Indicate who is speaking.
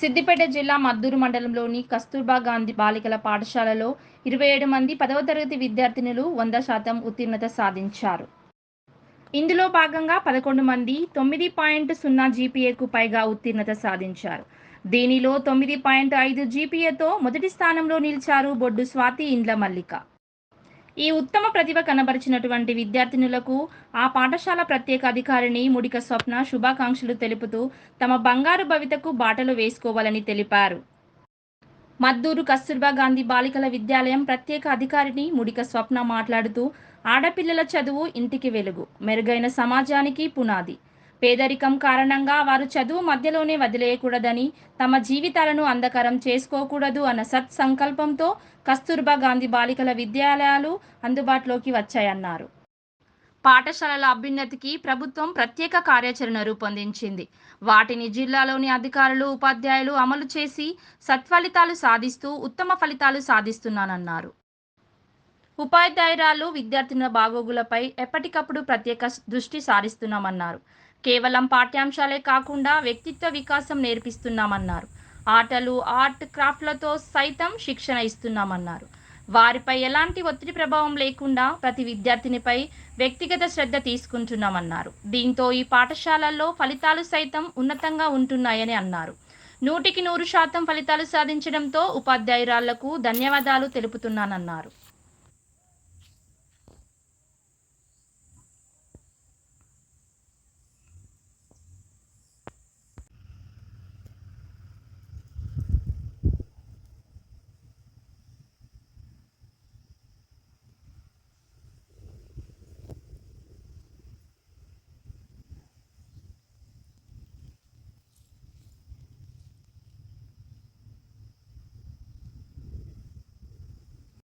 Speaker 1: సిద్దిపేట జిల్లా మద్దూరు మండలంలోని కస్తూర్బా గాంధీ బాలికల పాఠశాలలో ఇరవై ఏడు మంది పదవ తరగతి విద్యార్థినులు వంద శాతం ఉత్తీర్ణత సాధించారు. ఇందులో భాగంగా పదకొండు మంది తొమ్మిది పాయింట్ సున్నా జీపీఏకు పైగా ఉత్తీర్ణత సాధించారు. దీనిలో తొమ్మిది పాయింట్ ఐదు జీపీఏతో మొదటి స్థానంలో నిలిచారు బొడ్డు స్వాతి ఇండ్ల మల్లిక. ఈ ఉత్తమ ప్రతిభ కనబరిచినటువంటి విద్యార్థినులకు ఆ పాఠశాల ప్రత్యేక అధికారిని ముడిక స్వప్న శుభాకాంక్షలు తెలుపుతూ తమ బంగారు భవితకు బాటలు వేసుకోవాలని తెలిపారు. మద్దూరు కస్తూర్బా గాంధీ బాలికల విద్యాలయం ప్రత్యేక అధికారిని ముడిక స్వప్న మాట్లాడుతూ ఆడపిల్లల చదువు ఇంటికి వెలుగు మెరుగైన సమాజానికి పునాది. పేదరికం కారణంగా వారు చదువు మధ్యలోనే వదిలేయకూడదని తమ జీవితాలను అందకరం చేసుకోకూడదు అన్న సత్సంకల్పంతో కస్తూర్బా గాంధీ బాలికల విద్యాలయాలు అందుబాటులోకి వచ్చాయన్నారు. పాఠశాలల అభ్యున్నతికి ప్రభుత్వం ప్రత్యేక కార్యాచరణ రూపొందించింది. వాటిని జిల్లాలోని అధికారులు ఉపాధ్యాయులు అమలు చేసి సత్ఫలితాలు సాధిస్తూ ఉత్తమ ఫలితాలు సాధిస్తున్నానన్నారు. ఉపాధ్యాయురాలు విద్యార్థినుల బాగోగులపై ఎప్పటికప్పుడు ప్రత్యేక దృష్టి సారిస్తున్నామన్నారు. కేవలం పాఠ్యాంశాలే కాకుండా వ్యక్తిత్వ వికాసం నేర్పిస్తున్నామన్నారు. ఆటలు ఆర్ట్ క్రాఫ్ట్లతో సైతం శిక్షణ ఇస్తున్నామన్నారు. వారిపై ఎలాంటి ఒత్తిడి ప్రభావం లేకుండా ప్రతి విద్యార్థినిపై వ్యక్తిగత శ్రద్ధ తీసుకుంటున్నామన్నారు. దీంతో ఈ పాఠశాలల్లో ఫలితాలు సైతం ఉన్నతంగా ఉంటున్నాయని అన్నారు. నూటికి నూరు శాతం ఫలితాలు సాధించడంతో ఉపాధ్యాయురాళ్ళకు ధన్యవాదాలు తెలుపుతున్నానన్నారు.